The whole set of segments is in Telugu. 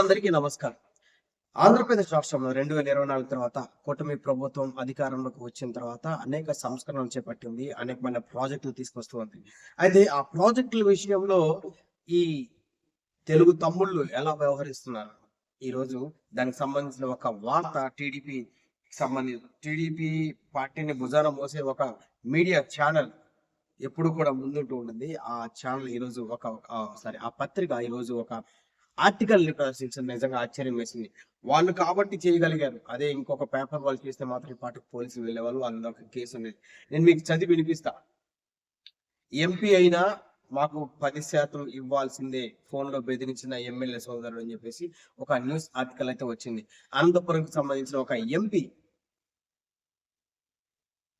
అందరికీ నమస్కారం. ఆంధ్రప్రదేశ్ రాష్ట్రంలో రెండు వేల ఇరవై నాలుగు తర్వాత కూటమి ప్రభుత్వం అధికారంలోకి వచ్చిన తర్వాత అనేక సంస్కరణలు చేపట్టింది అనేకమైన ప్రాజెక్టులు తీసుకొస్తుంది అయితే ఆ ప్రాజెక్టుల విషయంలో ఈ తెలుగు తమ్ముళ్ళు ఎలా వ్యవహరిస్తున్నారు? ఈ రోజు దానికి సంబంధించిన ఒక వార్త టీడీపీ సంబంధించి టీడీపీ పార్టీని భుజాన మోసే ఒక మీడియా ఛానల్ ఎప్పుడు కూడా ముందుంటూ ఉంటుంది. ఆ ఛానల్ ఈ రోజు ఒక సారీ ఆ పత్రిక ఈ రోజు ఒక ఆర్టికల్ని నిజంగా ఆశ్చర్యం వేసింది. వాళ్ళు కాబట్టి చేయగలిగారు. అదే ఇంకొక పేపర్ వాళ్ళు చేస్తే మాత్రం పాటు పాటకు పోలీసులు వెళ్ళేవాళ్ళు వాళ్ళ ఒక కేసు ఉండేది. నేను మీకు చదివి వినిపిస్తా. ఎంపీ అయినా మాకు పది శాతం ఇవ్వాల్సిందే. ఫోన్లో బెదిరించిన ఎమ్మెల్యే సోదరుడు అని చెప్పేసి ఒక న్యూస్ ఆర్టికల్ అయితే వచ్చింది. అనంతపురంకి సంబంధించిన ఒక ఎంపీ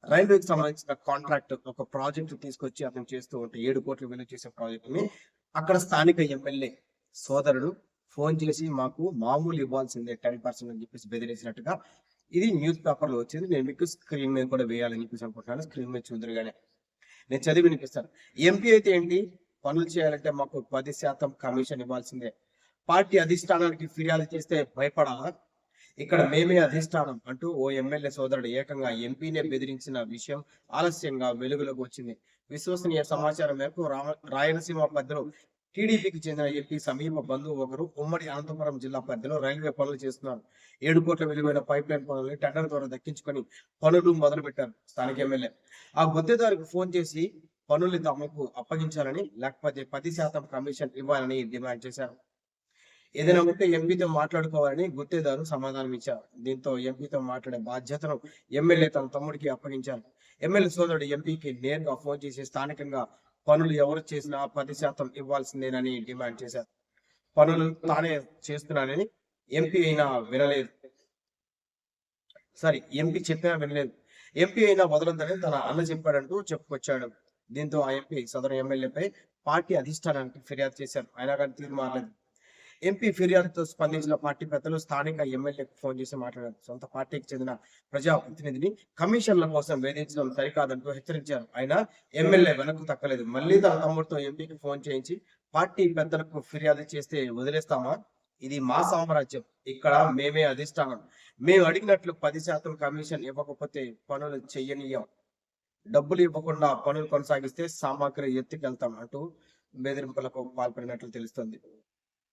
రైల్వేకి సంబంధించిన కాంట్రాక్ట్ ఒక ప్రాజెక్ట్ తీసుకొచ్చి అతను చేస్తూ ఉంటే ఏడు కోట్ల విలువ చేసే ప్రాజెక్ట్ని అక్కడ స్థానిక ఎమ్మెల్యే సోదరుడు ఫోన్ చేసి మాకు మామూలు ఇవ్వాల్సిందే టెన్ పర్సెంట్ అని చెప్పేసి బెదిరించినట్టుగా ఇది న్యూస్ పేపర్లో వచ్చింది. నేను మీకు స్క్రీన్ మీద కూడా వేయాలని చెప్పేసి అనుకుంటున్నాను. స్క్రీన్ మీద చూద్దరుగానే నేను చదివి వినిపిస్తాను. ఎంపీ అయితే ఏంటి? పనులు చేయాలంటే మాకు పది శాతం కమిషన్ ఇవ్వాల్సిందే. పార్టీ అధిష్టానానికి ఫిర్యాదు చేస్తే భయపడాలా? ఇక్కడ మేమే అధిష్టానం అంటూ ఓ ఎమ్మెల్యే సోదరుడు ఏకంగా ఎంపీనే బెదిరించిన విషయం ఆలస్యంగా వెలుగులోకి వచ్చింది. విశ్వసనీయ సమాచారం మేరకు రాయలసీమ పరిధిలో టీడీపీకి చెందిన ఎంపీ సమీప బంధువు ఒకరు ఉమ్మడి అనంతపురం జిల్లా పరిధిలో రైల్వే పనులు చేస్తున్నారు. ఏడు కోట్ల విలువైన పైప్ లైన్ పనులను టెండర్ ద్వారా దక్కించుకొని పనులు మొదలుపెట్టారు స్థానిక ఎమ్మెల్యే. ఆ గుత్తేదారికి ఫోన్ చేసి పనుల్ని తమకు అప్పగించాలని లేకపోతే పది శాతం కమిషన్ ఇవ్వాలని డిమాండ్ చేశారు. ఏదైనా ఉంటే ఎంపీతో మాట్లాడుకోవాలని గుత్తేదారు సమాధానం ఇచ్చారు. దీంతో ఎంపీతో మాట్లాడే బాధ్యతను ఎమ్మెల్యే తన తమ్ముడికి అప్పగించారు. ఎమ్మెల్యే సోదరుడు ఎంపీకి నేరుగా ఫోన్ చేసి స్థానికంగా పనులు ఎవరు చేసినా పది శాతం ఇవ్వాల్సిందేనని డిమాండ్ చేశారు. పనులు తానే చేస్తున్నానని ఎంపీ అయినా వినలేదు. సారీ ఎంపీ చెప్పినా వినలేదు. ఎంపీ అయినా వదలొద్దని తన అన్న చెప్పాడంటూ చెప్పుకొచ్చాడు. దీంతో ఆ ఎంపీ సదరు ఎమ్మెల్యేపై పార్టీ అధిష్టానానికి ఫిర్యాదు చేశారు. అయినా కానీ తీర్మానలేదు ఎంపీ ఫిర్యాదుతో స్పందించిన పార్టీ పెద్దలు స్థానిక ఎమ్మెల్యేకు ఫోన్ చేసి మాట్లాడారు. సొంత పార్టీకి చెందిన ప్రజాప్రతినిధిని కమిషన్ల కోసం వేధించడం సరికాదంటూ హెచ్చరించారు. ఆయన ఎమ్మెల్యే వెనక్కు తక్కలేదు. మళ్ళీ తన తమ్ముడితో ఎంపీకి ఫోన్ చేయించి పార్టీ పెద్దలకు ఫిర్యాదు చేస్తే వదిలేస్తామా? ఇది మా సామ్రాజ్యం. ఇక్కడ మేమే అధిష్టానం. మేము అడిగినట్లు పది శాతం కమిషన్ ఇవ్వకపోతే పనులు చెయ్యనీయం. డబ్బులు ఇవ్వకుండా పనులు కొనసాగిస్తే సామాగ్రి ఎత్తుకెళ్తాం అంటూ బెదిరింపులకు పాల్పడినట్లు తెలుస్తుంది.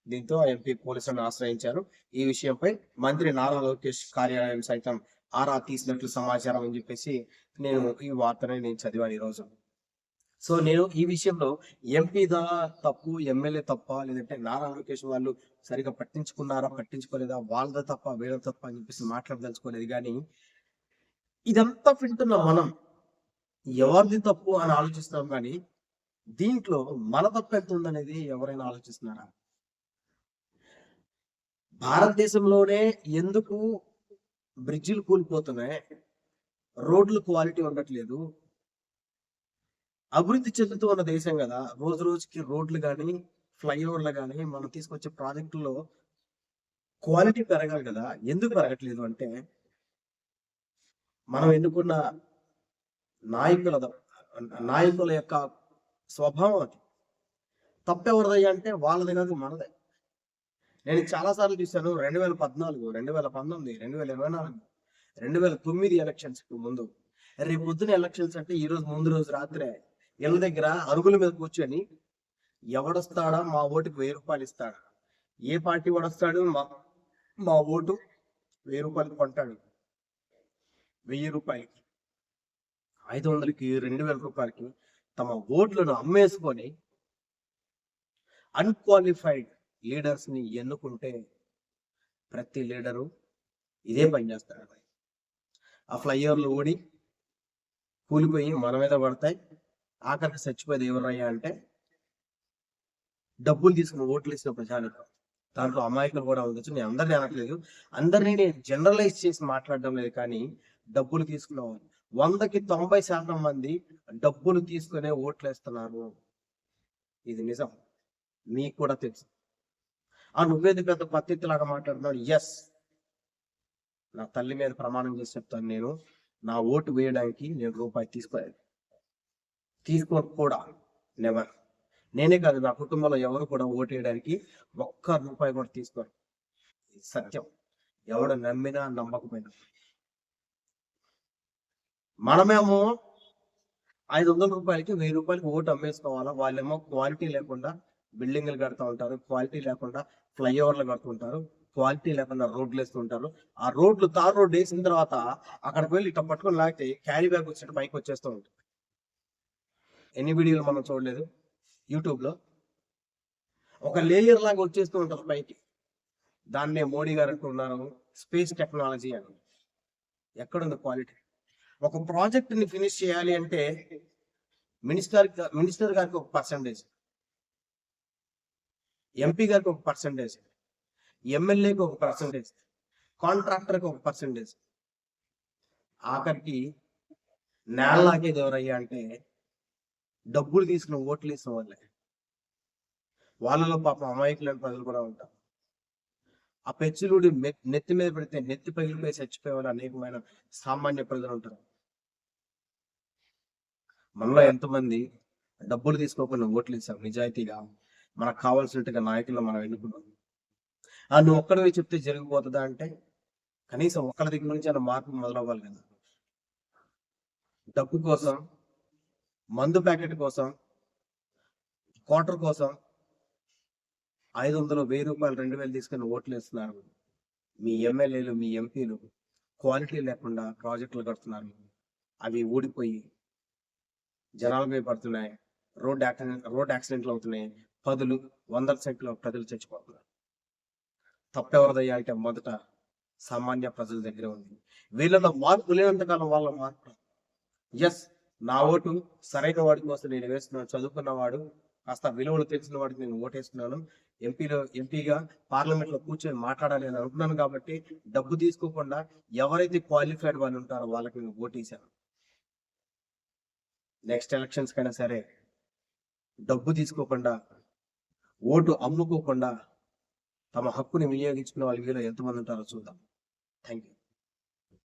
దీంతో ఎంపీ పోలీసులను ఆశ్రయించారు. ఈ విషయంపై మంత్రి నారా లోకేష్ కార్యాలయం సైతం ఆరా తీసినట్లు సమాచారం అని చెప్పేసి నేను ఈ వార్తని నేను చదివాను ఈరోజు. సో నేను ఈ విషయంలో ఎంపీ దా తప్పు ఎమ్మెల్యే తప్ప లేదంటే నారా లోకేష్ వాళ్ళు సరిగా పట్టించుకున్నారా పట్టించుకోలేదా వాళ్ళదా తప్ప వీళ్ళ తప్ప అని చెప్పేసి మాట్లాడదలుచుకోలేదు. కానీ ఇదంతా వింటున్న మనం ఎవరిది తప్పు అని ఆలోచిస్తున్నాం కానీ దీంట్లో మన తప్పు ఎంత ఉందనేది ఎవరైనా ఆలోచిస్తున్నారా? భారతదేశంలోనే ఎందుకు బ్రిడ్జిలు కూలిపోతున్నాయి? రోడ్లు క్వాలిటీ ఉండట్లేదు. అభివృద్ధి చెందుతూ ఉన్న దేశం కదా. రోజు రోజుకి రోడ్లు కానీ ఫ్లైఓవర్లు కానీ మనం తీసుకొచ్చే ప్రాజెక్టుల్లో క్వాలిటీ పెరగాలి కదా. ఎందుకు పెరగట్లేదు అంటే మనం ఎన్నుకున్న నాయకుల నాయకుల యొక్క స్వభావం అది. తప్పెవరిదయ్యా అంటే వాళ్ళది కాదు మనదే. నేను చాలా సార్లు చూశాను. రెండు వేల పద్నాలుగు రెండు వేల పంతొమ్మిది రెండు వేల ఇరవై నాలుగు రెండు వేల తొమ్మిది ఎలక్షన్స్ ముందు. రేపు పొద్దున ఎలక్షన్స్ అంటే ఈ రోజు ముందు రోజు రాత్రే ఇళ్ళ దగ్గర అరుగుల మీద కూర్చొని ఎవడొస్తాడా? మా ఓటుకు వెయ్యి రూపాయలు ఇస్తాడా? ఏ పార్టీ వాడొస్తాడు? మా మా ఓటు వెయ్యి రూపాయలు కొంటాడు. వెయ్యి రూపాయలకి. ఐదు వందలకి రెండు వేల రూపాయలకి తమ ఓట్లను అమ్మేసుకొని అన్క్వాలిఫైడ్ లీడర్స్ని ఎన్నుకుంటే ప్రతి లీడరు ఇదే పని చేస్తాడు ఆ ఫ్లైఓవర్లు ఓడి కూలిపోయి మన మీద పడతాయి. ఆఖరికి చచ్చిపోయేది ఎవరయ్యా అంటే డబ్బులు తీసుకుని ఓట్లు ఇచ్చిన ప్రజానికం దాంట్లో అమాయకులు కూడా ఉండొచ్చు. నేను అందరినీ అనట్లేదు. అందరినీ నేను జనరలైజ్ చేసి మాట్లాడడం లేదు కానీ డబ్బులు తీసుకునేవాళ్ళు వందకి తొంభై శాతం మంది డబ్బులు తీసుకునే ఓట్లు వేస్తున్నారు. ఇది నిజం. మీకు కూడా తెలుసు. ఆ నువ్వేది పెద్ద పత్తిలాగా లాగా మాట్లాడుతున్నాడు ఎస్ నా తల్లి మీద ప్రమాణం చేసి చెప్తాను నేను. నా ఓటు వేయడానికి నేను రూపాయి తీసుకోలేదు తీసుకో కూడా నెవర్ నేనే కాదు నా కుటుంబంలో ఎవరు కూడా ఓటు వేయడానికి ఒక్క రూపాయి కూడా తీసుకోరు. సత్యం. ఎవడు నమ్మినా నమ్మకపోయినా. మనమేమో ఐదు వందల రూపాయలకి వెయ్యి రూపాయలకి ఓటు అమ్మేసుకోవాలా? వాళ్ళేమో క్వాలిటీ లేకుండా బిల్డింగ్లు కడతా ఉంటారు. క్వాలిటీ లేకుండా ఫ్లైఓవర్లు కడుతుంటారు క్వాలిటీ లేకుండా రోడ్లు వేస్తుంటారు. ఆ రోడ్లు తార్ రోడ్ వేసిన తర్వాత అక్కడికి వెళ్ళి ఇట్లా పట్టుకొని లాగితే క్యారీ బ్యాగ్ వచ్చేట్టు పైకి వచ్చేస్తూ ఉంటుంది. ఎన్ని వీడియోలు మనం చూడలేదు. యూట్యూబ్లో ఒక లేయర్ లాగా వచ్చేస్తూ ఉంటారు పైకి. దాన్నే మోడీ గారు అంటున్నారు స్పేస్ టెక్నాలజీ అని. ఎక్కడుంది క్వాలిటీ? ఒక ప్రాజెక్ట్ని ఫినిష్ చేయాలి అంటే మినిస్టర్ మినిస్టర్ గారికి ఒక పర్సంటేజ్. ఎంపీ గారికి ఒక పర్సంటేజ్ ఎమ్మెల్యేకి ఒక పర్సంటేజ్ కాంట్రాక్టర్కి ఒక పర్సంటేజ్ ఆఖరికి నేలలాగేది ఎవరయ్యా అంటే డబ్బులు తీసుకున్న ఓట్లు ఇస్తున్న వాళ్ళే. వాళ్ళలో పాపం అమాయకులైన ప్రజలు కూడా ఉంటారు. ఆ పెచ్చులుడి నెత్తి మీద పెడితే నెత్తి పగిలిపోయి చచ్చిపోయే వాళ్ళు అనేకమైన సామాన్య ప్రజలు ఉంటారు. మనలో ఎంతమంది డబ్బులు తీసుకోకుండా ఓట్లు ఇస్తాం నిజాయితీగా మనకు కావాల్సినట్టుగా నాయకులు మనం ఎన్నుకున్నాం ఆ నువ్వు ఒక్కడివి చెప్తే జరిగిపోతుందా అంటే కనీసం ఒక్కడి దగ్గర నుంచి అన్న మార్పు మొదలవ్వాలి కదా. డబ్బు కోసం మందు ప్యాకెట్ కోసం క్వార్టర్ కోసం ఐదు వందలు వెయ్యి రూపాయలు రెండు వేలు తీసుకుని ఓట్లు వేస్తున్నారు. మీ ఎమ్మెల్యేలు మీ ఎంపీలు క్వాలిటీ లేకుండా ప్రాజెక్టులు కడుతున్నారు. అవి ఊడిపోయి జనాలపై పడుతున్నాయి రోడ్ యాక్సిడెంట్ రోడ్ యాక్సిడెంట్లు అవుతున్నాయి. పదులు వందల సంఖ్యలో ప్రజలు చచ్చిపోతున్నారు. తప్పెవరిదయ్యా అంటే మొదట సామాన్య ప్రజల దగ్గర ఉంది. వీళ్ళలో మార్పు లేనంతకాలం వాళ్ళ మార్పు. ఎస్ నా ఓటు సరైన వాడి కోసం నేను వేస్తున్నాను చదువుకున్నవాడు కాస్త విలువలు తెలిసిన వాడికి నేను ఓటేస్తున్నాను. ఎంపీలో ఎంపీగా పార్లమెంట్లో కూర్చొని మాట్లాడాలి అని అనుకున్నాను కాబట్టి డబ్బు తీసుకోకుండా ఎవరైతే క్వాలిఫైడ్ వాళ్ళు ఉంటారో వాళ్ళకి నేను ఓటేశాను. నెక్స్ట్ ఎలక్షన్స్ కైనా సరే డబ్బు తీసుకోకుండా ఓటు అమ్ముకోకుండా తమ హక్కుని వినియోగించుకునే వాళ్ళ వీళ్ళు ఎంతమంది ఉంటారో చూద్దాం. Thank you